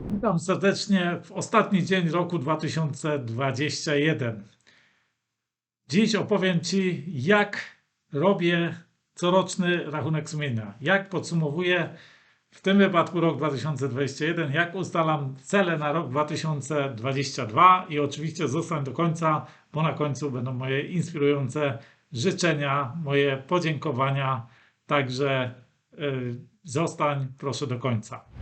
Witam serdecznie w ostatni dzień roku 2021. Dziś opowiem Ci, jak robię coroczny rachunek sumienia, jak podsumowuję w tym wypadku rok 2021, jak ustalam cele na rok 2022 i oczywiście zostań do końca, bo na końcu będą moje inspirujące życzenia, moje podziękowania. Także y, zostań proszę do końca.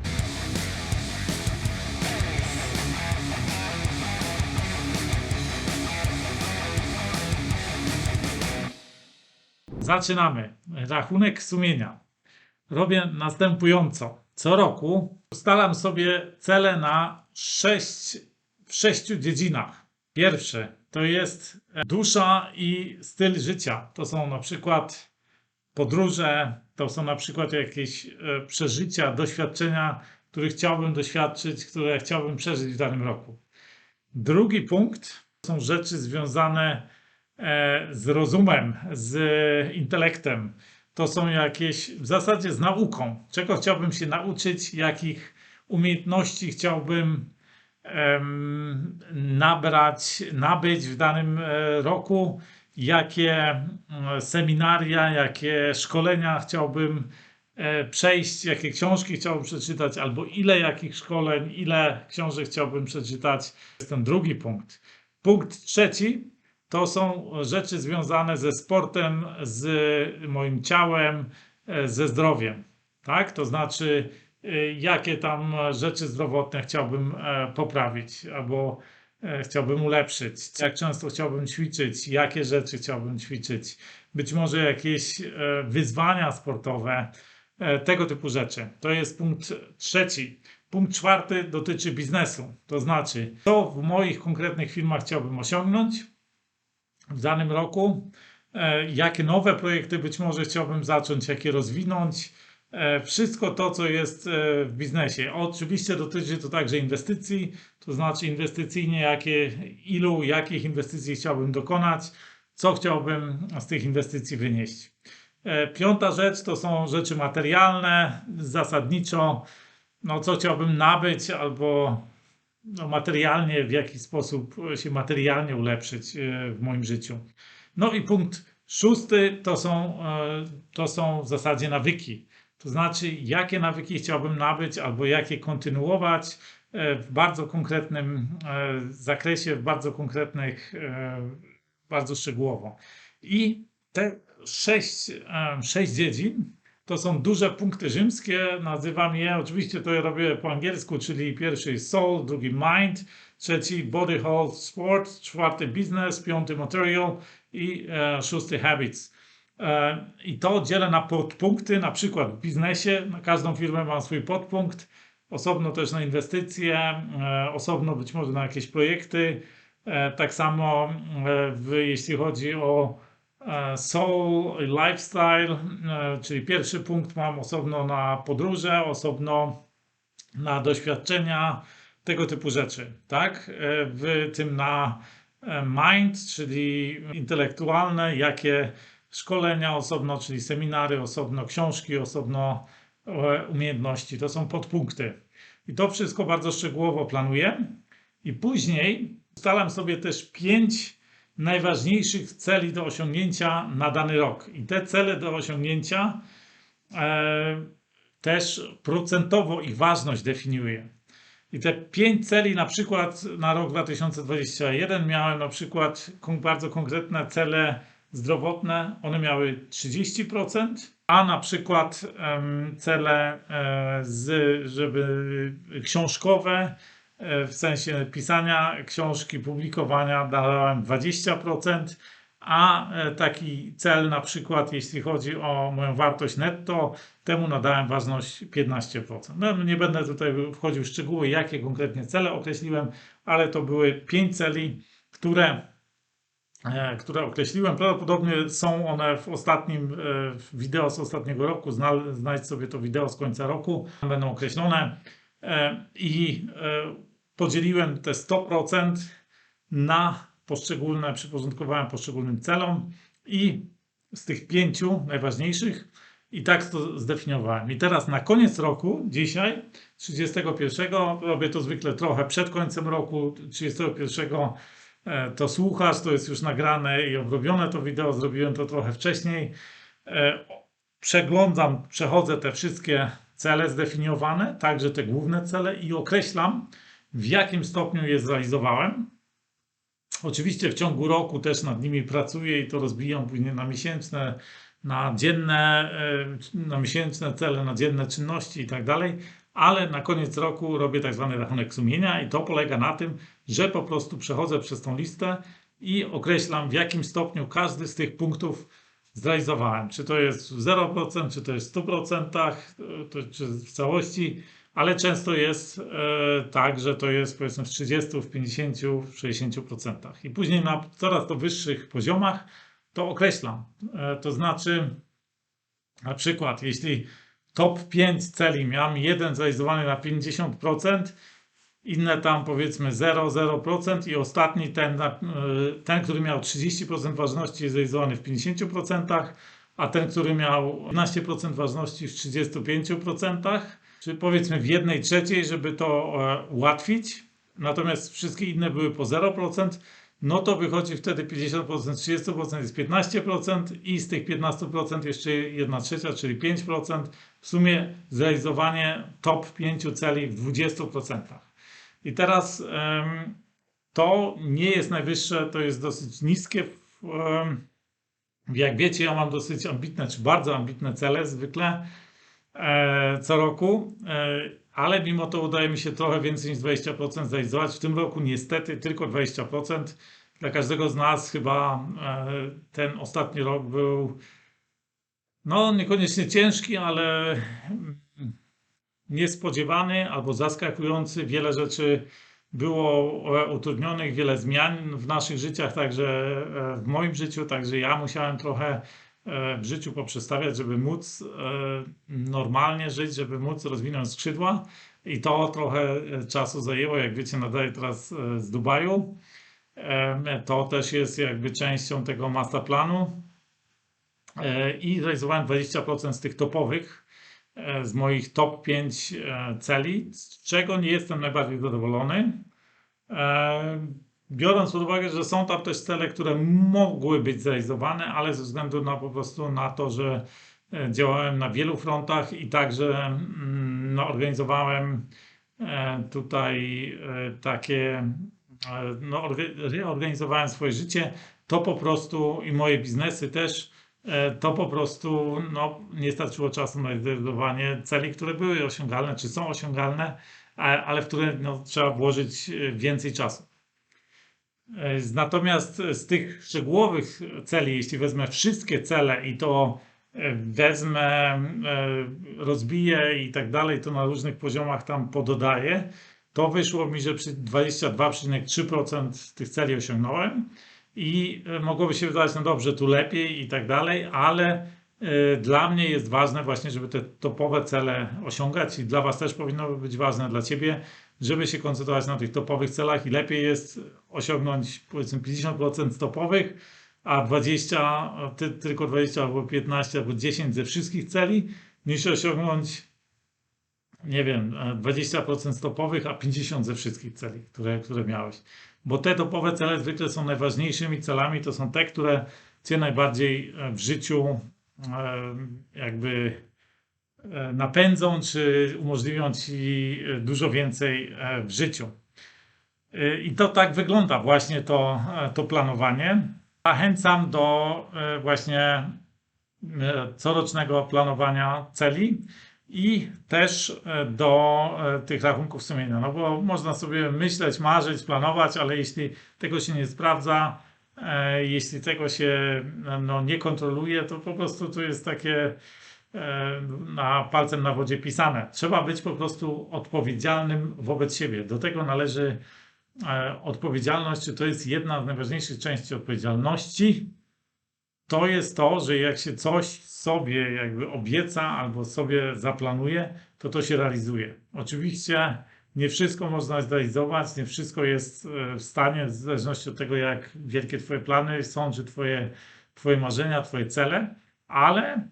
Zaczynamy. Rachunek sumienia. Robię następująco. Co roku ustalam sobie cele na sześć, w sześciu dziedzinach. Pierwszy to jest dusza i styl życia. To są na przykład podróże, to są na przykład jakieś e, przeżycia, doświadczenia, których chciałbym doświadczyć, które chciałbym przeżyć w danym roku. Drugi punkt są rzeczy związane e, z rozumem, z intelektem. To są jakieś, w zasadzie z nauką. Czego chciałbym się nauczyć, jakich umiejętności chciałbym nabrać, nabyć w danym e, roku, jakie mm, seminaria, jakie szkolenia chciałbym e, przejść, jakie książki chciałbym przeczytać, albo ile jakich szkoleń, ile książek chciałbym przeczytać. To jest ten drugi punkt. Punkt trzeci to są rzeczy związane ze sportem, z moim ciałem, e, ze zdrowiem. Tak? To znaczy, y, jakie tam rzeczy zdrowotne chciałbym e, poprawić albo e, chciałbym ulepszyć, jak często chciałbym ćwiczyć, jakie rzeczy chciałbym ćwiczyć, być może jakieś e, wyzwania sportowe, e, tego typu rzeczy. To jest punkt trzeci. Punkt czwarty dotyczy biznesu, to znaczy, co w moich konkretnych firmach chciałbym osiągnąć w danym roku, e, jakie nowe projekty być może chciałbym zacząć, jakie rozwinąć. E, Wszystko to, co jest e, w biznesie. Oczywiście dotyczy to także inwestycji, to znaczy inwestycyjnie, jakie, ilu, jakich inwestycji chciałbym dokonać, co chciałbym z tych inwestycji wynieść. Piąta rzecz to są rzeczy materialne, zasadniczo, no, co chciałbym nabyć albo no, materialnie, w jaki sposób się materialnie ulepszyć e, w moim życiu. No i punkt szósty to są, e, to są w zasadzie nawyki. To znaczy, jakie nawyki chciałbym nabyć albo jakie kontynuować e, w bardzo konkretnym zakresie, w bardzo konkretnych, bardzo szczegółowo. I te sześć, sześć dziedzin to są duże punkty rzymskie. Nazywam je, oczywiście to ja robię po angielsku, czyli pierwszy soul, drugi mind, trzeci body health, sport, czwarty business, piąty material i e, szósty habits. E, I to dzielę na podpunkty, na przykład w biznesie, na każdą firmę mam swój podpunkt, osobno też na inwestycje, e, osobno być może na jakieś projekty. E, Tak samo e, w, jeśli chodzi o soul i lifestyle, e, czyli pierwszy punkt mam osobno na podróże, osobno na doświadczenia, tego typu rzeczy, tak? E, W tym na e, mind, czyli intelektualne, jakie szkolenia osobno, czyli seminary osobno, książki osobno, e, umiejętności. To są podpunkty. I to wszystko bardzo szczegółowo planuję. I później ustalam sobie też pięć najważniejszych celi do osiągnięcia na dany rok. I te cele do osiągnięcia e, też procentowo ich ważność definiuję. I te pięć celi na przykład na rok 2021 miałem na przykład bardzo konkretne cele zdrowotne, one miały 30%, a na przykład em, cele e, z, żeby książkowe, w sensie pisania książki, publikowania dałem 20%, a e, taki cel na przykład jeśli chodzi o moją wartość netto, temu nadałem ważność 15%. No, nie będę tutaj wchodził w szczegóły, jakie konkretnie cele określiłem, ale to były 5 celi, które, e, które określiłem. Prawdopodobnie są one w ostatnim e, wideo z ostatniego roku. Zna- Znajdź sobie to wideo z końca roku, będą określone. E, I e, podzieliłem te 100% na poszczególne, przyporządkowałem poszczególnym celom i z tych pięciu najważniejszych I tak to zdefiniowałem. I teraz na koniec roku, dzisiaj, 31, robię to zwykle trochę przed końcem roku, 31 e, to słuchasz, to jest już nagrane i obrobione to wideo, zrobiłem to trochę wcześniej. E, Przeglądam, przechodzę te wszystkie cele zdefiniowane, także te główne cele i określam, w jakim stopniu je zrealizowałem. Oczywiście w ciągu roku też nad nimi pracuję i to rozbijam później na miesięczne, na dzienne, e, na miesięczne cele, na dzienne czynności i tak dalej, ale na koniec roku robię tak zwany rachunek sumienia i to polega na tym, że po prostu przechodzę przez tą listę i określam w jakim stopniu każdy z tych punktów zrealizowałem. Czy to jest w 0%, czy to jest w 100%, e, czy w całości, ale często jest e, tak, że to jest powiedzmy w 30, w 50, w 60%. I później na coraz to wyższych poziomach to określam. E, to znaczy, na przykład, jeśli top 5 celi miałem jeden zrealizowany na 50%, inne tam powiedzmy 0, 0% i ostatni ten, y, ten który miał 30% ważności jest zrealizowany w 50%, a ten, który miał 15% ważności w 35%, czy powiedzmy w jednej trzeciej, żeby to e, ułatwić. Natomiast wszystkie inne były po 0%, no to wychodzi wtedy 50%, 30% jest 15% i z tych 15% jeszcze 1 trzecia, czyli 5%. W sumie zrealizowanie top 5 celi w 20%. I teraz to nie jest najwyższe, to jest dosyć niskie. jak wiecie, ja mam dosyć ambitne, czy bardzo ambitne cele zwykle co roku, e, ale mimo to udaje mi się trochę więcej niż 20% zrealizować. W tym roku niestety tylko 20%. Dla każdego z nas chyba e, ten ostatni rok był no niekoniecznie ciężki, ale niespodziewany albo zaskakujący. Wiele rzeczy było e, utrudnionych, wiele zmian w naszych życiach, także e, w moim życiu, także ja musiałem trochę e, w życiu poprzestawiać, żeby móc normalnie żyć, żeby móc rozwinąć skrzydła. I to trochę czasu zajęło. Jak wiecie, nadaję teraz z Dubaju. To też jest jakby częścią tego masterplanu. I zrealizowałem 20% z tych topowych e, z moich top 5 e, celi, z czego nie jestem najbardziej zadowolony. Biorąc pod uwagę, że są tam też cele, które mogły być zrealizowane, ale ze względu na po prostu na to, że e, działałem na wielu frontach i także mm, no, organizowałem e, tutaj e, takie, no, orga- reorganizowałem swoje życie, to po prostu i moje biznesy też to po prostu no, nie starczyło czasu na zrealizowanie celi, które były osiągalne, czy są osiągalne, ale w które no, trzeba włożyć więcej czasu. Natomiast z tych szczegółowych celi, jeśli wezmę wszystkie cele i to e, wezmę, e, rozbiję i tak dalej, to na różnych poziomach tam pododaję, to wyszło mi, że przy 22,3% tych celi osiągnąłem i e, mogłoby się wydawać, no dobrze, tu lepiej i tak dalej, ale dla mnie jest ważne właśnie, żeby te topowe cele osiągać i dla Was też powinno być ważne, dla Ciebie, żeby się koncentrować na tych topowych celach i lepiej jest osiągnąć powiedzmy 50% topowych, a 20, ty, tylko 20 albo 15 albo 10 ze wszystkich celi, niż osiągnąć nie wiem, e, 20% topowych, a 50 ze wszystkich celi, które, które miałeś. Bo te topowe cele zwykle są najważniejszymi celami, to są te, które Cię najbardziej w życiu e, jakby napędzą, czy umożliwią Ci e, dużo więcej e, w życiu. E, I to tak wygląda właśnie to, e, to planowanie. Zachęcam do e, właśnie e, corocznego planowania celi i też e, do e, tych rachunków sumienia. No bo można sobie myśleć, marzyć, planować, ale jeśli tego się nie sprawdza, e, jeśli tego się no, nie kontroluje, to po prostu to jest takie e, na palcem na wodzie pisane. Trzeba być po prostu odpowiedzialnym wobec siebie. Do tego należy e, odpowiedzialność, czy to jest jedna z najważniejszych części odpowiedzialności. To jest to, że jak się coś sobie jakby obieca albo sobie zaplanuje, to to się realizuje. Oczywiście nie wszystko można zrealizować, nie wszystko jest e, w stanie, w zależności od tego, jak wielkie Twoje plany są, czy Twoje, twoje marzenia, Twoje cele, ale e,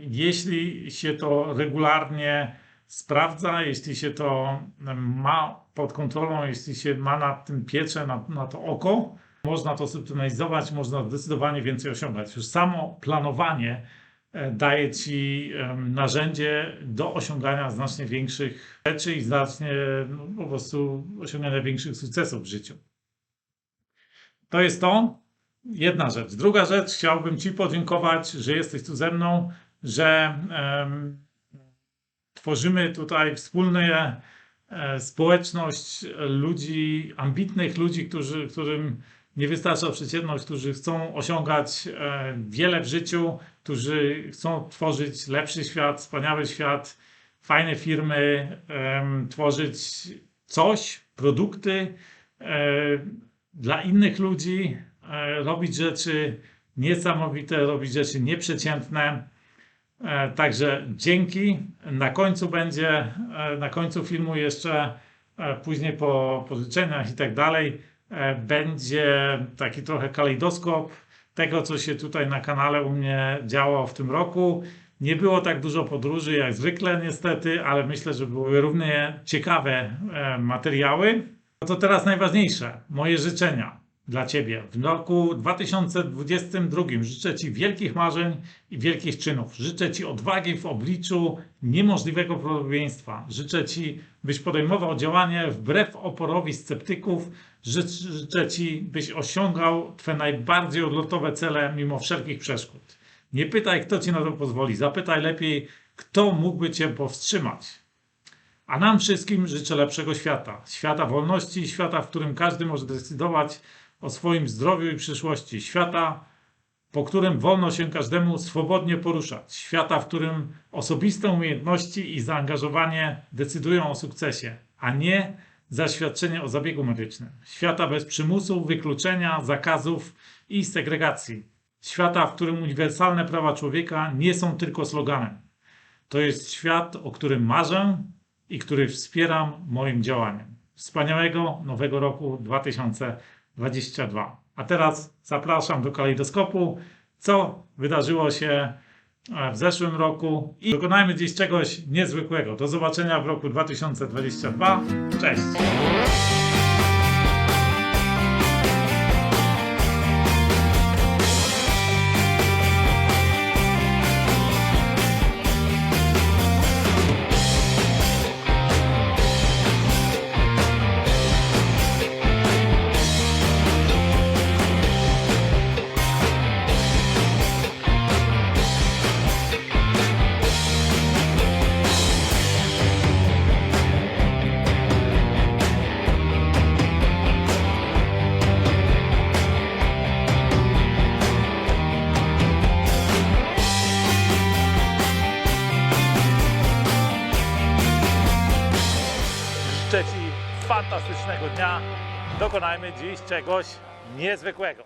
jeśli się to regularnie sprawdza, jeśli się to ma pod kontrolą, jeśli się ma nad tym pieczę, na, na to oko, można to zoptymalizować, można zdecydowanie więcej osiągać. Już samo planowanie e, daje ci narzędzie do osiągania znacznie większych rzeczy i znacznie no, po prostu osiągania większych sukcesów w życiu. To jest to. Jedna rzecz. Druga rzecz, chciałbym Ci podziękować, że jesteś tu ze mną, że em, tworzymy tutaj wspólnie e, społeczność ludzi, ambitnych ludzi, którzy, którym nie wystarcza przeciętność, którzy chcą osiągać e, wiele w życiu, którzy chcą tworzyć lepszy świat, wspaniały świat, fajne firmy, em, tworzyć coś, produkty e, dla innych ludzi, e, robić rzeczy niesamowite, robić rzeczy nieprzeciętne. E, Także dzięki. Na końcu będzie, e, na końcu filmu jeszcze, e, później po pożyczeniach i tak dalej, e, będzie taki trochę kalejdoskop tego, co się tutaj na kanale u mnie działo w tym roku. Nie było tak dużo podróży jak zwykle niestety, ale myślę, że były równie ciekawe e, materiały. No to teraz najważniejsze, moje życzenia dla Ciebie. W roku 2022 życzę Ci wielkich marzeń i wielkich czynów. Życzę Ci odwagi w obliczu niemożliwego podobieństwa. Życzę Ci, byś podejmował działanie wbrew oporowi sceptyków. Życz, życzę Ci, byś osiągał Twe najbardziej odlotowe cele mimo wszelkich przeszkód. Nie pytaj, kto Ci na to pozwoli. Zapytaj lepiej, kto mógłby Cię powstrzymać. A nam wszystkim życzę lepszego świata. Świata wolności, świata, w którym każdy może decydować o swoim zdrowiu i przyszłości. Świata, po którym wolno się każdemu swobodnie poruszać. Świata, w którym osobiste umiejętności i zaangażowanie decydują o sukcesie, a nie zaświadczenie o zabiegu medycznym. Świata bez przymusu, wykluczenia, zakazów i segregacji. Świata, w którym uniwersalne prawa człowieka nie są tylko sloganem. To jest świat, o którym marzę i który wspieram moim działaniem. Wspaniałego nowego roku 2022. A teraz zapraszam do kalejdoskopu, co wydarzyło się e, w zeszłym roku i dokonajmy dziś czegoś niezwykłego. Do zobaczenia w roku 2022. Cześć! Dokonajmy dziś czegoś niezwykłego.